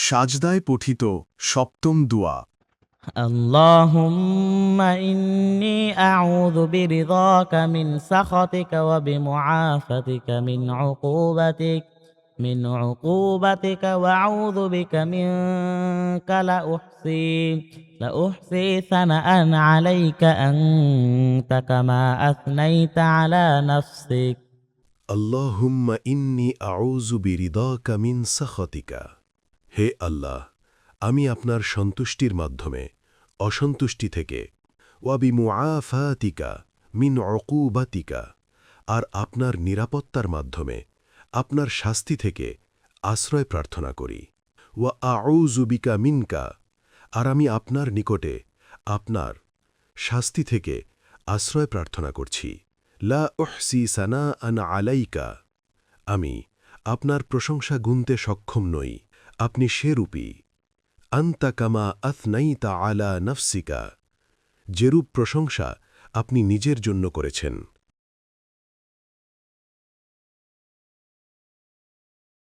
সাজদায় পঠিত সপ্তম দুয়া اللهم إني أعوذ برضاك من سخطك وبمعافتك من عقوبتك من عقوبتك وأعوذ بك منك لأحصي لأحصي ثناء عليك أنت كما أثنيت على نفسك আল্লাহুম্মা ইন্নি আউযু বিরিদাকা মিন সাখাতিকা হে আল্লাহ, আমি আপনার সন্তুষ্টির মাধ্যমে অসন্তুষ্টি থেকে ওয়াবি মুআফাতিকা মিন অকুবাতিকা আর আপনার নিরাপত্তার মাধ্যমে আপনার শাস্তি থেকে আশ্রয় প্রার্থনা করি। ওয়া আউজুবিকা মিনকা আর আমি আপনার নিকটে আপনার শাস্তি থেকে আশ্রয় প্রার্থনা করছি। লা উহসি সানা আন আলাইকা, আমি আপনার প্রশংসা গুনতে সক্ষম নই। আপনি সেরূপী। আন্তাকামা আথনাইতা আলা নফসিকা। যেরূপ প্রশংসা আপনি নিজের জন্য করেছেন।